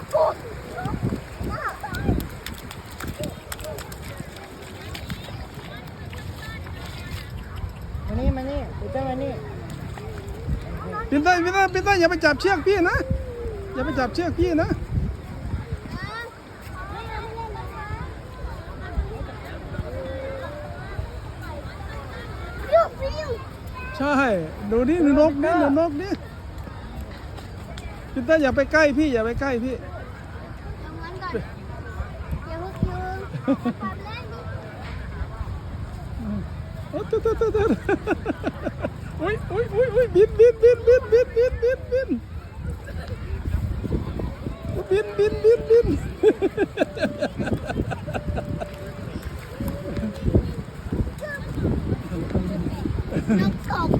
กกูมานี่มานี่ปีเตอร์มานี่ปีเตอร์ปีเตอร์ปีเตอร์อย่าไปจับเชือกพี่นะ อย่าไปจับเชือกพี่นะฟิวฟิวใช่ ดูนี่ดูนกนี่ดูนกนี่ ดินเต้อย่าไปใกล้พี่อย่าไปใกล้พี่ลงมันก่อนอย่าฮึกยืนก่อนเล่นโอ้ตัวตัวตัวตัวอุ้ยอุ้ยอุ้ยอุ้ยบินบินบินบินบินบินบินบินบินบินบินบินนกก